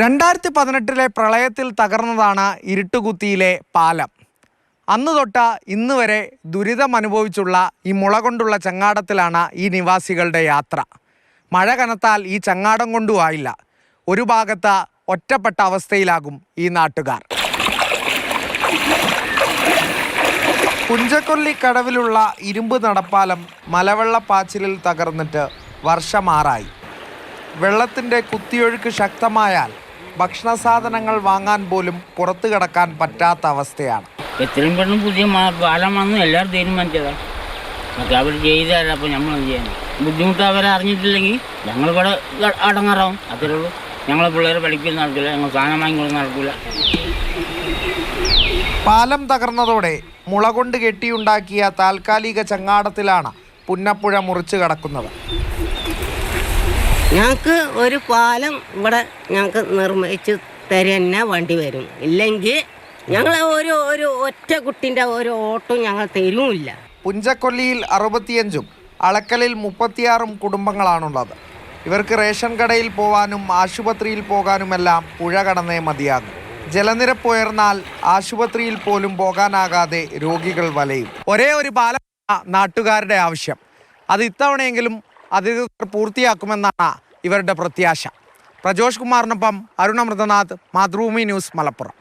രണ്ടായിരത്തി പതിനെട്ടിലെ പ്രളയത്തിൽ തകർന്നതാണ് ഇരുട്ടുകുത്തിയിലെ പാലം. അന്ന് തൊട്ട് ഇന്ന് വരെ ദുരിതമനുഭവിച്ചുള്ള ഈ മുള കൊണ്ടുള്ള ചങ്ങാടത്തിലാണ് ഈ നിവാസികളുടെ യാത്ര. മഴ കനത്താൽ ഈ ചങ്ങാടം കൊണ്ടും ആയില്ല. ഒരു ഭാഗത്ത് ഒറ്റപ്പെട്ട അവസ്ഥയിലാകും ഈ നാട്ടുകാർ. കുഞ്ചക്കൊല്ലി കടവിലുള്ള ഇരുമ്പ് നടപ്പാലം മലവെള്ളപ്പാച്ചിലിൽ തകർന്നിട്ട് വർഷമാറായി വെള്ളത്തിന്റെ കുത്തിയൊഴുക്ക് ശക്തമായാൽ ഭക്ഷണ സാധനങ്ങൾ വാങ്ങാൻ പോലും പുറത്തു കിടക്കാൻ പറ്റാത്ത അവസ്ഥയാണ്. എത്രയും പെട്ടെന്ന് പുതിയ മാ- പാലം വന്ന് എല്ലാവരും തീരുമാനിച്ചതാണ് മറ്റേ അവർ ചെയ്തതല്ല അപ്പോൾ നമ്മൾ ചെയ്യണം ബുദ്ധിമുട്ട് അവരെ അറിഞ്ഞിട്ടില്ലെങ്കിൽ ഞങ്ങൾ ഇവിടെ അടങ്ങാറാവും. അത്രേ ഉള്ളൂ. ഞങ്ങളെ പിള്ളേർ പഠിക്കുന്ന നടക്കില്ല ഞങ്ങൾ സാധനം വാങ്ങിക്കൊടുക്കുന്ന നടക്കില്ല. പാലം തകർന്നതോടെ മുള കൊണ്ട് കെട്ടിയുണ്ടാക്കിയ താൽക്കാലിക ചങ്ങാടത്തിലാണ് പുന്നപ്പുഴ മുറിച്ചു കടക്കുന്നത്. ഞങ്ങൾക്ക് ഒരു പാലം ഇവിടെ ഞങ്ങൾക്ക് നിർമ്മിച്ച് തരന്നെ വണ്ടി വരും. ഇല്ലെങ്കിൽ ഞങ്ങൾ ഒരു ഒരു ഒറ്റ കുട്ടിന്റെ ഒരു ഓട്ടം ഞങ്ങൾ തരുമില്ല പുഞ്ചക്കൊല്ലിയിൽ അറുപത്തിയഞ്ചും അളക്കലിൽ മുപ്പത്തിയാറും കുടുംബങ്ങളാണുള്ളത്. ഇവർക്ക് റേഷൻ കടയിൽ പോകാനും ആശുപത്രിയിൽ പോകാനുമെല്ലാം പുഴ കടന്നേ മതിയാകും. ജലനിരപ്പ് ഉയർന്നാൽ ആശുപത്രിയിൽ പോലും പോകാനാകാതെ രോഗികൾ വലയും. ഒരേ ഒരു പാലം നാട്ടുകാരുടെ ആവശ്യം. അത് ഇത്തവണയെങ്കിലും അധികൃതർ പൂർത്തിയാക്കുമെന്നാണ് ഇവരുടെ പ്രത്യാശ. പ്രജോഷ് കുമാറിനൊപ്പം അരുണ മൃതനാഥ് മാതൃഭൂമി ന്യൂസ് മലപ്പുറം.